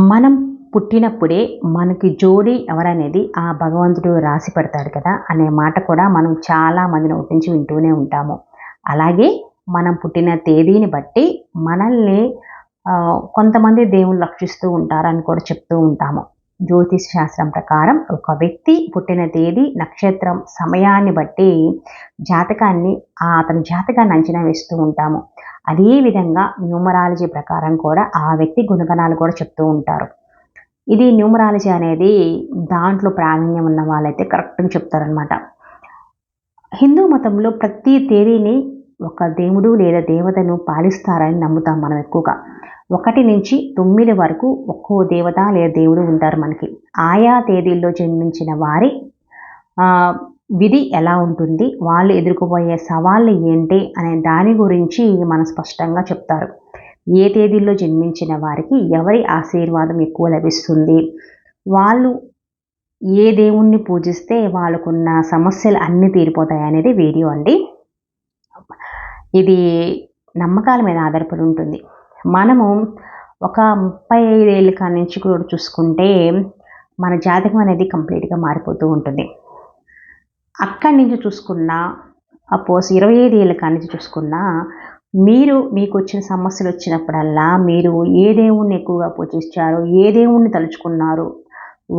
మనం పుట్టినప్పుడే మనకి జోడి ఎవరనేది ఆ భగవంతుడు రాసి పెడతాడు కదా అనే మాట కూడా మనం చాలా మందిని ఒప్పించి వింటూనే ఉంటాము. అలాగే మనం పుట్టిన తేదీని బట్టి మనల్ని కొంతమంది దేవుళ్ళు రక్షిస్తూ ఉంటారని కూడా చెప్తూ ఉంటాము. జ్యోతిష్ శాస్త్రం ప్రకారం ఒక వ్యక్తి పుట్టిన తేదీ నక్షత్రం సమయాన్ని బట్టి జాతకాన్ని అతని జాతకాన్ని అంచనా వేస్తూ ఉంటాము. అదేవిధంగా న్యూమరాలజీ ప్రకారం కూడా ఆ వ్యక్తి గుణగణాలు కూడా చెప్తూ ఉంటారు. ఇది న్యూమరాలజీ అనేది దాంట్లో ప్రావీణ్యం ఉన్న వాళ్ళైతే కరెక్ట్గా చెప్తారనమాట హిందూ మతంలో ప్రతి తేదీని ఒక దేవుడు లేదా దేవతను పాలిస్తారని నమ్ముతాం మనం ఎక్కువగా. ఒకటి నుంచి తొమ్మిది వరకు ఒక్కో దేవత లేదా దేవుడు ఉంటారు మనకి. ఆయా తేదీల్లో జన్మించిన వారి విధి ఎలా ఉంటుంది? వాళ్ళు ఎదుర్కోబోయే సవాళ్ళు ఏంటి? అనే దాని గురించి మన స్పష్టంగా చెప్తారు. ఏ తేదీల్లో జన్మించిన వారికి ఎవరి ఆశీర్వాదం ఎక్కువ లభిస్తుంది? వాళ్ళు ఏ దేవుణ్ణి పూజిస్తే వాళ్ళకున్న సమస్యలు అన్నీ తీరిపోతాయి అనేది వీడియో అండి. ఇది నమ్మకాల మీద ఆధారపడి ఉంటుంది. మనము ఒక ముప్పై ఐదేళ్ళ కాడి నుంచి కూడా చూసుకుంటే మన జాతకం అనేది కంప్లీట్గా మారిపోతూ ఉంటుంది. అక్కడి నుంచి చూసుకున్నా అపోజ్ ఇరవై ఐదు ఏళ్ళ కాడి నుంచి చూసుకున్నా మీరు మీకు వచ్చిన సమస్యలు వచ్చినప్పుడల్లా మీరు ఏ దేవుణ్ణి ఎక్కువగా పూజించారు ఏ దేవుణ్ణి తలుచుకున్నారు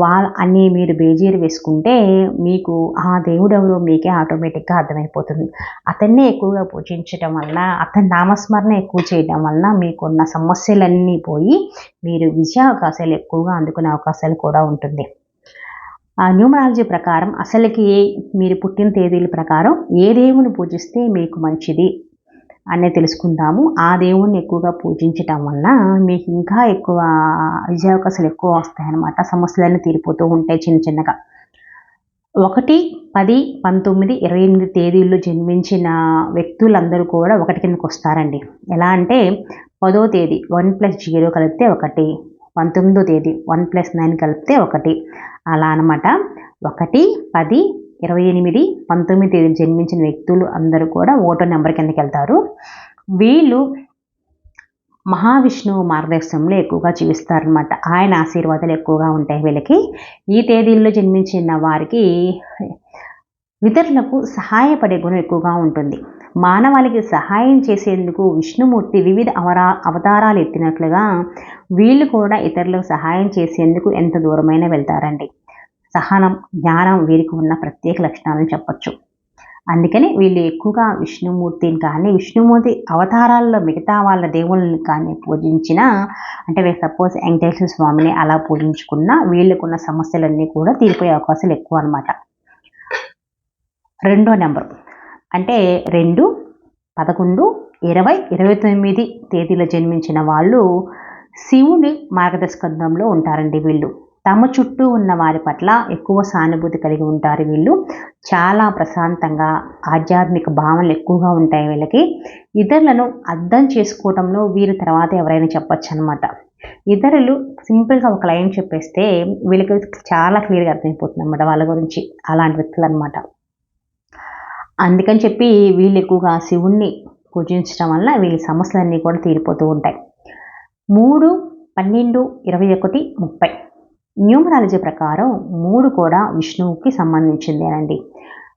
వాళ్ళ అని మీరు బేజీరు వేసుకుంటే మీకు ఆ దేవుడు ఎవరో మీకే ఆటోమేటిక్గా అర్థమైపోతుంది. అతన్నే ఎక్కువగా పూజించడం వల్ల అతని నామస్మరణ ఎక్కువ చేయడం వలన మీకున్న సమస్యలన్నీ పోయి మీరు విజయ అవకాశాలు ఎక్కువగా అందుకునే అవకాశాలు కూడా ఉంటుంది. న్యూమరాలజీ ప్రకారం అసలుకి మీరు పుట్టిన తేదీల ప్రకారం ఏ దేవుని పూజిస్తే మీకు మంచిది అనే తెలుసుకుందాము. ఆ దేవుణ్ణి ఎక్కువగా పూజించటం వల్ల మీకు ఇంకా ఎక్కువ విజయావకాశాలు ఎక్కువ వస్తాయన్నమాట. సమస్యలన్నీ తీరిపోతూ ఉంటాయి చిన్న చిన్నగా. ఒకటి పది పంతొమ్మిది ఇరవై ఎనిమిది తేదీల్లో జన్మించిన వ్యక్తులందరూ కూడా ఒకటి కిందకు వస్తారండి. ఎలా అంటే పదో తేదీ వన్ ప్లస్ జీరో కలిపితే ఒకటి. పంతొమ్మిదో తేదీ వన్ ప్లస్ నైన్ కలిపితే ఒకటి. అలా అనమాట ఒకటి పది ఇరవై ఎనిమిది పంతొమ్మిది తేదీ జన్మించిన వ్యక్తులు అందరూ కూడా ఓటో నెంబర్ కిందకి వెళ్తారు. వీళ్ళు మహావిష్ణువు మార్గదర్శనంలో ఎక్కువగా జీవిస్తారనమాట ఆయన ఆశీర్వాదాలు ఎక్కువగా ఉంటాయి వీళ్ళకి. ఈ తేదీల్లో జన్మించిన వారికి ఇతరులకు సహాయపడే గుణం ఎక్కువగా ఉంటుంది. మానవాళికి సహాయం చేసేందుకు విష్ణుమూర్తి వివిధ అవరా అవతారాలు ఎత్తినట్లుగా వీళ్ళు కూడా ఇతరులకు సహాయం చేసేందుకు ఎంత దూరమైనా వెళ్తారండి. సహనం జ్ఞానం వీరికి ఉన్న ప్రత్యేక లక్షణాలను చెప్పచ్చు. అందుకని వీళ్ళు ఎక్కువగా విష్ణుమూర్తిని కానీ విష్ణుమూర్తి అవతారాల్లో మిగతా వాళ్ళ దేవుళ్ళని కానీ పూజించిన అంటే సపోజ్ వెంకటేశ్వర స్వామిని అలా పూజించుకున్నా వీళ్ళకున్న సమస్యలన్నీ కూడా తీరిపోయే అవకాశాలు ఎక్కువ అనమాట రెండో నెంబర్. అంటే రెండు పదకొండు ఇరవై ఇరవై తొమ్మిది తేదీలో జన్మించిన వాళ్ళు శివుని మార్గదర్శకత్వంలో ఉంటారండి వీళ్ళు. తమ చుట్టూ ఉన్న వారి పట్ల ఎక్కువ సానుభూతి కలిగి ఉంటారు వీళ్ళు. చాలా ప్రశాంతంగా ఆధ్యాత్మిక భావనలు ఎక్కువగా ఉంటాయి వీళ్ళకి. ఇతరులను అర్థం చేసుకోవడంలో వీరి తర్వాత ఎవరైనా చెప్పొచ్చు అనమాట ఇతరులు సింపుల్గా ఒక లైన్ చెప్పేస్తే వీళ్ళకి చాలా క్లియర్గా అర్థమైపోతుంది అనమాట వాళ్ళ గురించి అలాంటి వ్యక్తులు అనమాట అందుకని చెప్పి వీళ్ళు ఎక్కువగా శివుణ్ణి పూజించడం వల్ల వీళ్ళ సమస్యలన్నీ కూడా తీరిపోతూ ఉంటాయి. మూడు పన్నెండు ఇరవై ఒకటి ముప్పై. న్యూమరాలజీ ప్రకారం మూడు కూడా విష్ణువుకి సంబంధించిందేనండి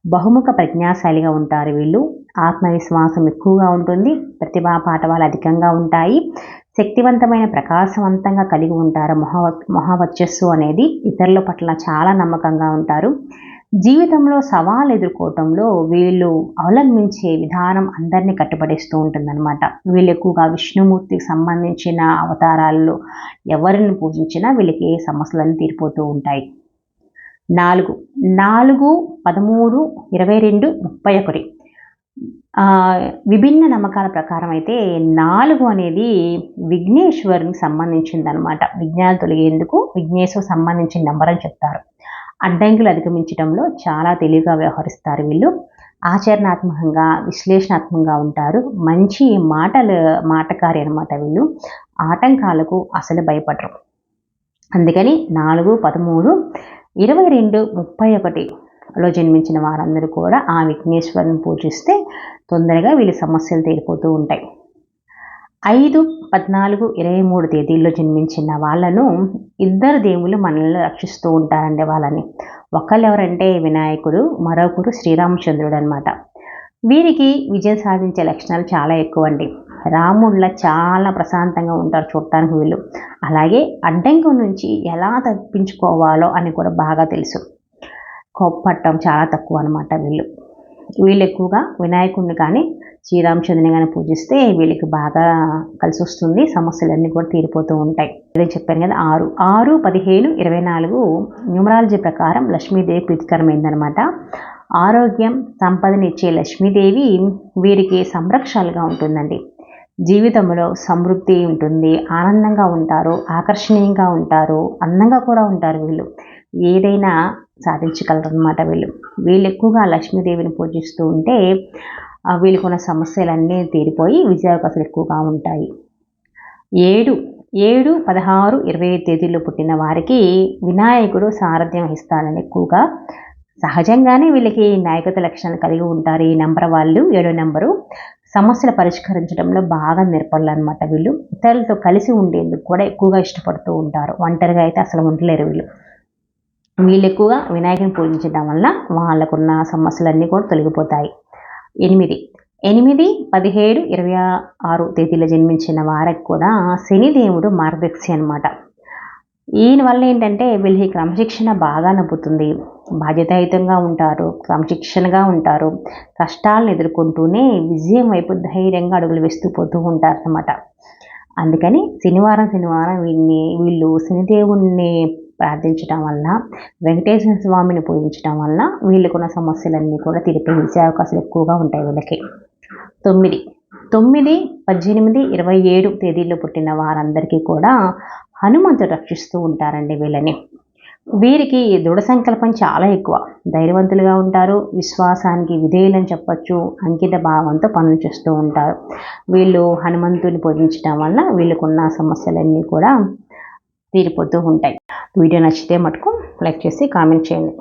బహుముఖ ప్రజ్ఞాశాలిగా ఉంటారు వీళ్ళు. ఆత్మవిశ్వాసం ఎక్కువగా ఉంటుంది. ప్రతిభా పాఠవాలు అధికంగా ఉంటాయి. శక్తివంతమైన ప్రకాశవంతంగా కలిగి ఉంటారు. మొహ మొహవచ్చస్సు అనేది ఇతరుల పట్ల చాలా నమ్మకంగా ఉంటారు. జీవితంలో సవాల్ ఎదుర్కోవటంలో వీళ్ళు అవలంబించే విధానం అందరినీ కట్టుబడిస్తూ ఉంటుందన్నమాట. వీళ్ళు ఎక్కువగా విష్ణుమూర్తికి సంబంధించిన అవతారాల్లో ఎవరిని పూజించినా వీళ్ళకి ఏ సమస్యలను తీరిపోతూ ఉంటాయి. నాలుగు. నాలుగు పదమూడు ఇరవై రెండు ముప్పై ఒకటి. విభిన్న నమ్మకాల ప్రకారం అయితే నాలుగు అనేది విఘ్నేశ్వరునికి సంబంధించింది అనమాట విజ్ఞానం తొలగేందుకు విఘ్నేశ్వర్ సంబంధించిన నెంబర్ అని చెప్తారు. అడ్డంకులు అధిగమించడంలో చాలా తెలివిగా వ్యవహరిస్తారు వీళ్ళు. ఆచరణాత్మకంగా విశ్లేషణాత్మకంగా ఉంటారు. మంచి మాటలు మాటకారి అనమాట వీళ్ళు. ఆటంకాలకు అసలు భయపడరు. అందుకని నాలుగు పదమూడు ఇరవై రెండు ముప్పై ఒకటిలో జన్మించిన వారందరూ కూడా ఆ విఘ్నేశ్వరుని పూజిస్తే తొందరగా వీళ్ళ సమస్యలు తీరిపోతూ ఉంటాయి. ఐదు పద్నాలుగు ఇరవై మూడు తేదీల్లో జన్మించిన వాళ్ళను ఇద్దరు దేవుళ్ళు మనల్ని రక్షిస్తూ ఉంటారండి వాళ్ళని. ఒకళ్ళు ఎవరంటే వినాయకుడు మరొకరు శ్రీరామచంద్రుడు అనమాట వీరికి విజయం సాధించే లక్షణాలు చాలా ఎక్కువ అండి రాముళ్ళ చాలా ప్రశాంతంగా ఉంటారు చూడటానికి వీళ్ళు. అలాగే అడ్డంకి నుంచి ఎలా తప్పించుకోవాలో అని కూడా బాగా తెలుసు. కోప్పట్టం చాలా తక్కువ అనమాట వీళ్ళు. వీళ్ళు ఎక్కువగా వినాయకుడిని కానీ శ్రీరామచంద్రుని కానీ పూజిస్తే వీళ్ళకి బాగా కలిసి వస్తుంది సమస్యలన్నీ కూడా తీరిపోతూ ఉంటాయి. అదే చెప్పాను కదా ఆరు. ఆరు పదిహేను ఇరవై నాలుగు న్యూమరాలజీ ప్రకారం లక్ష్మీదేవి ప్రీతికరమైందనమాట ఆరోగ్యం సంపదనిచ్చే లక్ష్మీదేవి వీరికి సంరక్షణగా ఉంటుందండి. జీవితంలో సమృద్ధి ఉంటుంది ఆనందంగా ఉంటారు ఆకర్షణీయంగా ఉంటారు అందంగా కూడా ఉంటారు వీళ్ళు. ఏదైనా సాధించగలరు అనమాట వీళ్ళు. వీళ్ళు ఎక్కువగా లక్ష్మీదేవిని పూజిస్తూ ఉంటే వీళ్ళకున్న సమస్యలన్నీ తీరిపోయి విజయావకాశాలు ఎక్కువగా ఉంటాయి. ఏడు ఏడు పదహారు ఇరవై తేదీల్లో పుట్టిన వారికి వినాయకుడు సారథ్యం వహిస్తాడని ఎక్కువగా సహజంగానే వీళ్ళకి నాయకత్వ లక్షణాలు కలిగి ఉంటారు ఈ నెంబర్ వాళ్ళు. ఏడో నెంబరు సమస్యలు పరిష్కరించడంలో బాగా నిర్పడలు అనమాట వీళ్ళు. ఇతరులతో కలిసి ఉండేందుకు కూడా ఎక్కువగా ఇష్టపడుతూ ఉంటారు. ఒంటరిగా అయితే అసలు ఉండలేరు వీళ్ళు. వీళ్ళు ఎక్కువగా వినాయకుని పూజించడం వల్ల వాళ్ళకున్న సమస్యలన్నీ కూడా తొలగిపోతాయి. ఎనిమిది. ఎనిమిది పదిహేడు ఇరవై ఆరు తేదీలో జన్మించిన వారికి కూడా శనిదేవుడు మార్గదర్శి అనమాట ఈయన వల్ల ఏంటంటే వీళ్ళకి క్రమశిక్షణ బాగా నవ్వుతుంది బాధ్యతాయుతంగా ఉంటారు క్రమశిక్షణగా ఉంటారు. కష్టాలను ఎదుర్కొంటూనే విజయం వైపు ధైర్యంగా అడుగులు వేస్తూ పోతూ ఉంటారు అన్నమాట అందుకని శనివారం శనివారం వీళ్ళని వీళ్ళు శనిదేవుణ్ణి ప్రార్థించడం వల్ల వెంకటేశ్వర స్వామిని పూజించడం వల్ల వీళ్ళకున్న సమస్యలన్నీ కూడా తీరిపోయించే అవకాశాలు ఎక్కువగా ఉంటాయి వీళ్ళకి. తొమ్మిది. తొమ్మిది పద్దెనిమిది ఇరవై ఏడు తేదీల్లో పుట్టిన వారందరికీ కూడా హనుమంతుడు రక్షిస్తూ ఉంటారండి వీళ్ళని. వీరికి దృఢ సంకల్పం చాలా ఎక్కువ. ధైర్యవంతులుగా ఉంటారు విశ్వాసానికి విధేయులని చెప్పచ్చు అంకిత భావంతో పనులు చేస్తూ ఉంటారు. వీళ్ళు హనుమంతుని పూజించడం వల్ల వీళ్ళకున్న సమస్యలన్నీ కూడా తీరిపోతూ ఉంటాయి. వీడియో నచ్చితే మటుకు లైక్ చేసి కామెంట్ చేయండి.